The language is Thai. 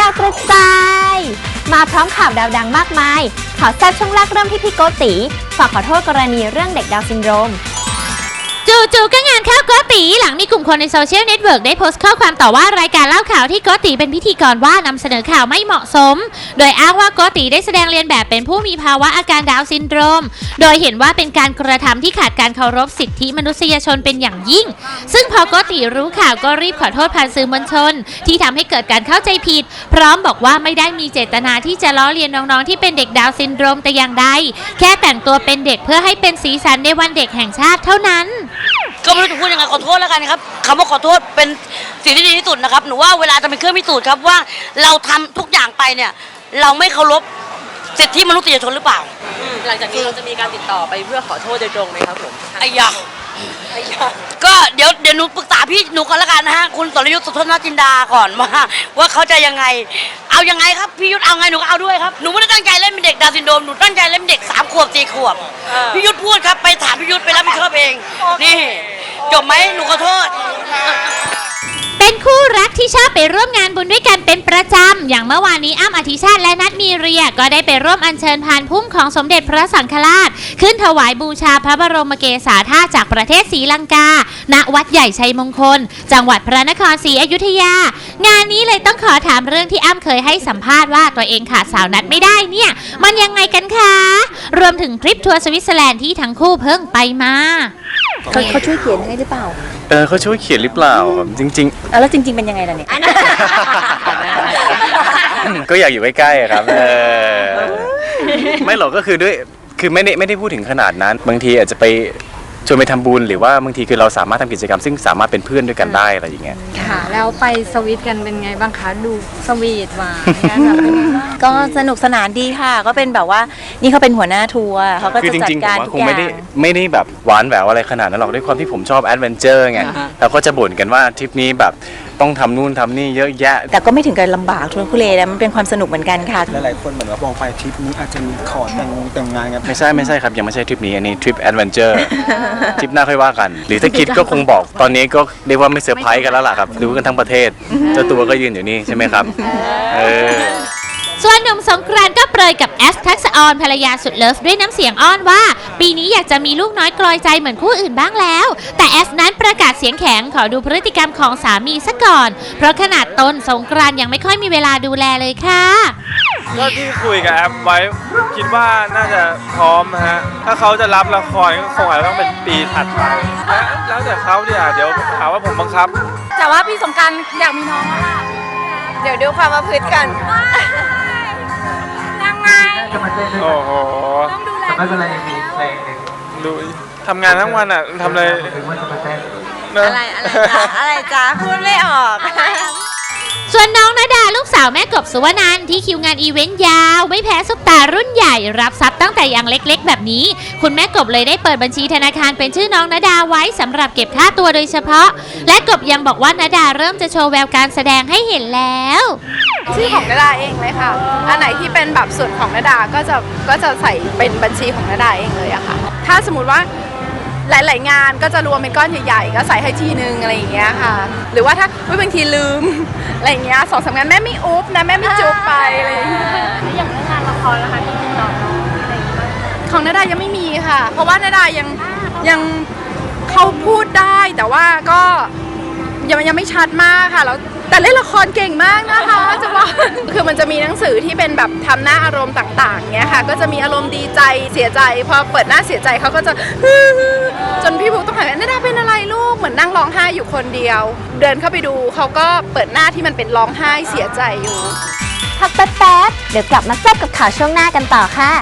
ดาวกระจาย มาพร้อมข่าวดาวดังมากมาย ข่าวแซ่บช่วงแรกเริ่มที่พี่โกติฝากขอโทษกรณีเรื่องเด็กดาวซินโดรม จู่ๆก็งานเข้าโกติหลังมีกลุ่มคนในโซเชียลเน็ตเวิร์กได้โพสต์ข้อความต่อว่ารายการเล่าข่าวที่โกติเป็นพิธีกรว่านำเสนอข่าวไม่เหมาะสม โดยอ้างว่าโกติได้แสดงเรียนแบบเป็นผู้มีภาวะอาการดาวซินโดรม โดยเห็นว่าเป็นการกระทำที่ขาดการเคารพสิทธิมนุษยชนเป็นอย่างยิ่ง ซึ่งพอโกติรู้ข่าวก็รีบขอโทษผ่านสื่อมวลชน ที่ทำให้เกิดการเข้าใจผิด พร้อมบอกว่าไม่ได้มีเจตนาที่จะล้อเลียนน้องๆที่เป็นเด็กดาวซินโดรมแต่อย่างใดแค่แต่งตัวเป็นเด็กเพื่อให้เป็นสีสันในวันเด็กแห่งชาติเท่านั้น ก็ไม่รู้จะพูดยังไงขอโทษแล้วกันครับคำว่าขอโทษเป็นสิ่งที่ดีที่สุดนะครับหนูว่าเวลาจะเป็นเครื่องพิสูจน์ครับว่าเราทำทุกอย่างไปเนี่ย เราไม่เคารพสิทธิมนุษยชนหรือเปล่าหลังจากนี้เราจะมีการติดต่อไปเพื่อขอโทษโดยตรงไหมครับผมไอ้ยาก็เดี๋ยวเดี๋ยวหนูปรึกษาพี่หนูก่อนละกันนะฮะคุณสรยุทธ์สุทนจินดาก่อนว่าว่าเขาจะยังไง เอายังไงครับพี่ยุทธเอาไงหนูก็เอาด้วยครับหนูไม่ได้ตั้งใจเล่นเป็นเด็กดาวน์ซินโดรมหนูตั้งใจเล่นเป็นเด็กสามขวบสี่ขวบพี่ยุทธพูดครับไปถามพี่ยุทธไปรับผิดชอบเอง นี่ จบไหมหนูขอโทษ เป็นคู่รักที่ชอบไปร่วมงานบุญด้วยกันเป็นประจำ อย่างเมื่อวานนี้อ้ำอธิชาติและนัทมีเรียก็ได้ไปร่วมอัญเชิญพานพุ่มของสมเด็จพระสังฆราช ขึ้นถวายบูชาพระบรมเกศาธาตุจากประเทศศรีลังกา ณ วัดใหญ่ชัยมงคล จังหวัดพระนครศรีอยุธยา งานนี้เลยต้องขอถามเรื่องที่อ้ำเคยให้สัมภาษณ์ว่าตัวเองขาดสาวนัดไม่ได้เนี่ย มันยังไงกันคะ รวมถึงทริปทัวร์สวิตเซอร์แลนด์ที่ทั้งคู่เพิ่งไปมา เขาเขาช่วยเขียนให้หรือเปล่าเออเขาช่วยเขียนหรือเปล่าจริงอะแล้วจริง ๆ เป็นยังไงล่ะเนี่ยๆก็อยากอยู่ใกล้ๆอะครับเออไม่หรอกก็คือด้วยคือไม่ได้ไม่ได้พูดถึงขนาดนั้น บางทีอาจจะไป ชวนไปทำบุญหรือว่าบางทีคือเราสามารถทำกิจกรรม ซึ่งสามารถเป็นเพื่อนด้วยกันได้อะไรอย่างเงี้ย ค่ะ แล้วไปสวิตกันเป็นไงบ้างคะ ดูสวีทหวานกันแบบเป็นไงบ้าง ก็สนุกสนานดีค่ะ ก็เป็นแบบว่านี่เขาเป็นหัวหน้าทัวร์เขาก็คือจะจจัดริงๆผการมว่าทุกคองย่าไม่ได้งไม่ได้แบบหวานแหววอะไรขนาดนั้นหรอกด้วยความที่ผมชอบแอดเวนเจอร์ไงเราก็จะบ่นกันว่าทริปนี้แบบ ต้องทำนู่นทำนี่เยอะแยะ แต่ก็ไม่ถึงกับลำบากทุรนทุเลนะมันเป็นความสนุกเหมือนกันค่ะ หลายๆคนเหมือนว่ามองไปทริปนี้อาจจะมีขอแต่งงแต่งงานกันไม่ใช่ไม่ใช่ครับ ยังไม่ใช่ทริปนี้อันนี้ทริปแอดเวนเจอร์ ทริปหน้าค่อยว่ากัน หรือถ้าคิดก็คงบอก ตอนนี้ก็เรียกว่าไม่เซอร์ไพรส์กันแล้วล่ะครับ รู้กันทั้งประเทศ เจ้าตัวก็ยืนอยู่นี่ใช่ไหมครับ เออ ส่วนหนุ่มสงกรานต์ก็เปรยกับแอสทักษะออนภรรยาสุดเลิฟด้วยน้ำเสียงอ้อนว่า ปีนี้อยากจะมีลูกน้อยกลอยใจเหมือนคู่อื่นบ้างแล้ว แต่แอสนั้นประกาศเสียงแข็งขอดูพฤติกรรมของสามีซะก่อน เพราะขนาดตนสงกรานต์ยังไม่ค่อยมีเวลาดูแลเลยค่ะ ก็ที่คุยกับแอปไว้คิดว่าน่าจะพร้อมนะฮะ ถ้าเขาจะรับละครก็คงอาจจะต้องเป็นปีถัดไปแล้วแล้วแต่เขาเนี่ยเดี๋ยวหาว่าผมบังคับ แต่ว่าพี่สงกรารอยากมีน้องแล้วล่ะ เดี๋ยวดูความประพฤติกัน ยังไงโอ้โหต้องดูแลไม่เป็นไรยังมีเพลงหนึ่งดูทำงานทั้งวันอะทำอะไรถึงว่าจะมาเต้นเนอะอะไรอะไรจ๊ะอะไรจ๊ะพูดไม่ออก ส่วนน้องนาดาลูกสาวแม่กบสุวรรณันที่คิวงานอีเวนต์ยาว ไม่แพ้ซุปตารุ่นใหญ่รับทรัพย์ตั้งแต่ยังเล็กๆ แบบนี้ คุณแม่กบเลยได้เปิดบัญชีธนาคารเป็นชื่อน้องนาดาไว้สำหรับเก็บค่าตัวโดยเฉพาะ และกบยังบอกว่านาดาเริ่มจะโชว์แววการแสดงให้เห็นแล้วชื่อของนาดาเองเลยค่ะ อันไหนที่เป็นแบบส่วนของนาดาก็จะก็จะใส่เป็นบัญชีของนาดาเองเลยอะค่ะ ถ้าสมมติว่า หลาย ๆ งานก็จะรวมเป็นก้อนใหญ่ๆ ก็ใส่ให้ทีนึงอะไรอย่างเงี้ยค่ะ หรือว่าถ้าอุ๊ยบางทีลืม อะไรอย่างเงี้ยสองสามงานแม่ไม่อุ๊บนะแม่ไม่จุ๊บไปอะไรอย่างเงี้ยอย่างเรื่องงานละครนะคะที่ติดต่อน้องอะไรของนาดายังไม่มีค่ะ เพราะว่านาดายังยังเขาพูดได้แต่ว่าก็ ยังยังไม่ชัดมากค่ะแล้วแต่เล่นละครเก่งมากนะคะ จะบอกคือมันจะมีหนังสือที่เป็นแบบทำหน้าอารมณ์ต่างๆเงี้ยค่ะ ก็จะมีอารมณ์ดีใจเสียใจพอเปิดหน้าเสียใจเขาก็จะจนพี่บุ๊กต้องถามว่านาดาเป็นอะไรลูกเหมือนนั่งร้องไห้อยู่คนเดียว เดินเข้าไปดูเขาก็เปิดหน้าที่มันเป็นร้องไห้เสียใจอยู่พักแป๊บๆเดี๋ยวกลับมาแซ่บกับข่าวช่วงหน้ากันต่อค่ะ